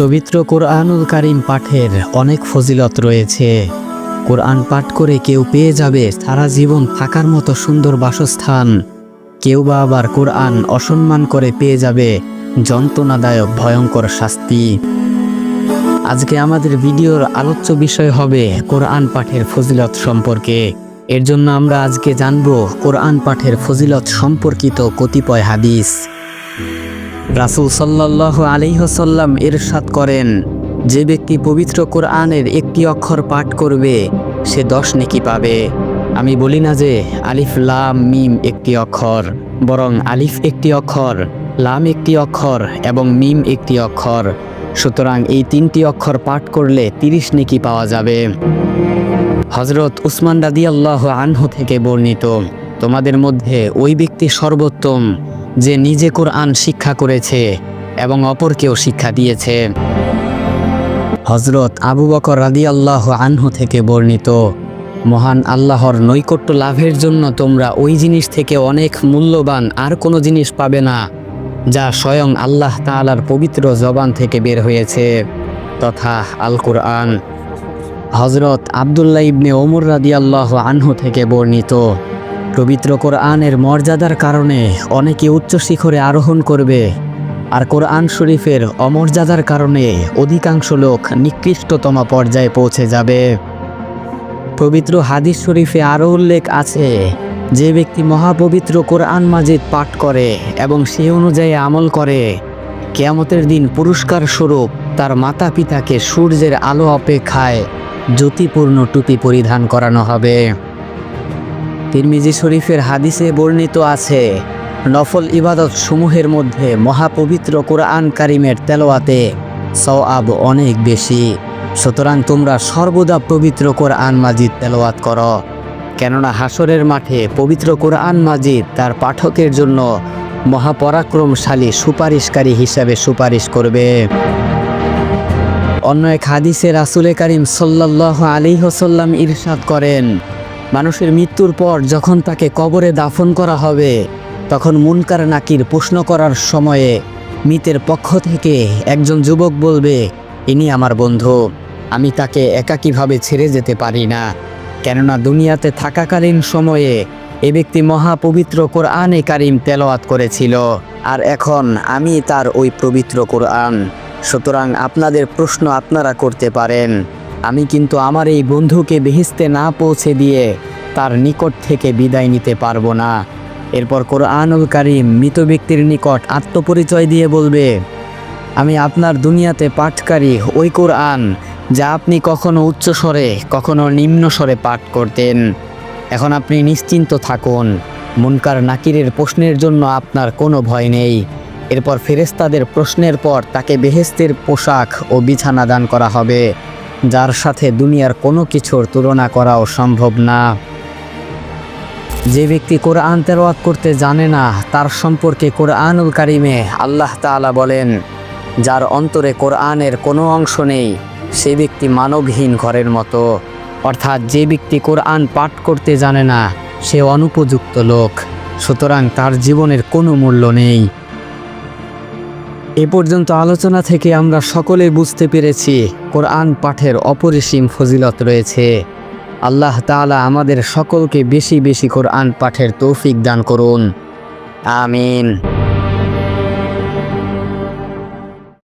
পবিত্র কোরআনুল কারিম পাঠের অনেক ফজিলত রয়েছে। কোরআন পাঠ করে কেউ পেয়ে যাবে সারা জীবন থাকার মতো সুন্দর বাসস্থান। কেউ বা আবার কোরআন অসম্মান করে পেয়ে যাবে, যন্ত্রণাদায়ক, ভয়ঙ্কর শাস্তি। আজকে আমাদের ভিডিওর আলোচ্য বিষয় হবে কোরআন পাঠের ফজিলত সম্পর্কে। এর জন্য আমরা আজকে জানব কোরআন পাঠের ফজিলত সম্পর্কিত কতিপয় হাদিস। রাসূল সাল্লাহ আলিহসাল্লাম এরশাদ করেন, যে ব্যক্তি পবিত্র কোরআনের একটি অক্ষর পাঠ করবে, সে দশ নেকি পাবে। আমি বলি না যে আলিফ, লাম, মিম একটি অক্ষর, বরং আলিফ একটি অক্ষর, লাম একটি অক্ষর এবং মিম একটি অক্ষর। সুতরাং এই তিনটি অক্ষর পাঠ করলে তিরিশ নেকি পাওয়া যাবে। হজরত উসমান রাদি আল্লাহ আনহু থেকে বর্ণিত, তোমাদের মধ্যে ওই ব্যক্তি সর্বোত্তম। যে নিজে কোরআন শিক্ষা করেছে এবং অপরকেও শিক্ষা দিয়েছে। হজরত আবু বকর রাদি আল্লাহ আনহু থেকে বর্ণিত, মহান আল্লাহর নৈকট্য লাভের জন্য তোমরা ওই জিনিস থেকে অনেক মূল্যবান আর কোনো জিনিস পাবে না, যা স্বয়ং আল্লাহ তাআলার পবিত্র জবান থেকে বের হয়েছে। তথা আল কোরআন হজরত আবদুল্লাহ ইবনে ওমর রাদিয়াল্লাহু আনহু থেকে বর্ণিত পবিত্র কোরআনের মর্যাদার কারণে অনেকে উচ্চ শিখরে আরোহণ করবে, আর কোরআন শরীফের অমর্যাদার কারণে অধিকাংশ লোক নিকৃষ্টতম পর্যায়ে পৌঁছে যাবে। পবিত্র হাদিস শরীফে আরও উল্লেখ আছে, যে ব্যক্তি মহাপবিত্র কোরআন মাজিদ পাঠ করে এবং সে অনুযায়ী আমল করে, কেয়ামতের দিন পুরস্কার স্বরূপ তার মাতা পিতাকে সূর্যের আলো অপেক্ষায় জ্যোতিপূর্ণ টুপি পরিধান করানো হবে। তিরমিজি শরীফের হাদিসে বর্ণিত আছে, নফল ইবাদত সমূহের মধ্যে মহাপবিত্র কোরআন কারিমের তেলোয়াতে সওয়াব অনেক বেশি। সুতরাং তোমরা সর্বদা পবিত্র কোরআন মাজিদ তেলোয়াত করো। কেননা হাসরের মাঠে পবিত্র কোরআন মাজিদ তার পাঠকের জন্য মহাপরাক্রমশালী সুপারিশকারী হিসাবে সুপারিশ করবে। অন্য এক হাদিসে রাসুলে কারিম সাল্লাহ আলী হোসাল্লাম ইরশাদ করেন মানুষের মৃত্যুর পর যখন তাকে কবরে দাফন করা হবে, তখন মুনকার নাকির প্রশ্ন করার সময়ে মৃতের পক্ষ থেকে একজন যুবক বলবে, ইনি আমার বন্ধু, আমি তাকে একাকীভাবে ছেড়ে যেতে পারি না? কেননা দুনিয়াতে থাকাকালীন সময়ে এ ব্যক্তি মহাপবিত্র কোরআনে কারিম তেলাওয়াত করেছিল। আর এখন আমি তার ওই পবিত্র কোরআন। সুতরাং আপনাদের প্রশ্ন আপনারা করতে পারেন। আমি কিন্তু আমার এই বন্ধুকে বেহেস্তে না পৌঁছে দিয়ে তার নিকট থেকে বিদায় নিতে পারব না। এরপর কোরআনুল কারিম মৃত ব্যক্তির নিকট আত্মপরিচয় দিয়ে বলবে, আমি আপনার দুনিয়াতে পাঠকারী, ওই কোরআন যা আপনি কখনো উচ্চ স্বরে, কখনো নিম্ন স্বরে পাঠ করতেন। এখন আপনি নিশ্চিন্ত থাকুন, মুনকার নাকিরের প্রশ্নের জন্য আপনার কোনো ভয় নেই। এরপর ফেরেস্তাদের প্রশ্নের পর তাকে বেহেস্তের পোশাক ও বিছানা দান করা হবে। যার সাথে দুনিয়ার কোনো কিছুর তুলনা করাও সম্ভব না। যে ব্যক্তি কোরআন তেরোয়াত করতে জানে না, তার সম্পর্কে কোরআনুল কারিমে আল্লাহ তাআলা বলেন, যার অন্তরে কোরআনের কোনো অংশ নেই, সে ব্যক্তি মানবহীন ঘরের মতো। অর্থাৎ যে ব্যক্তি কোরআন পাঠ করতে জানে না, সে অনুপযুক্ত লোক। সুতরাং তার জীবনের কোনো মূল্য নেই। এ পর্যন্ত আলোচনা থেকে আমরা সকলে বুঝতে পেরেছি, কোরআন পাঠের অপরিসীম ফজিলত রয়েছে। আল্লাহ তালা আমাদের সকলকে বেশি বেশি কোরআন পাঠের তৌফিক দান করুন। আমিন।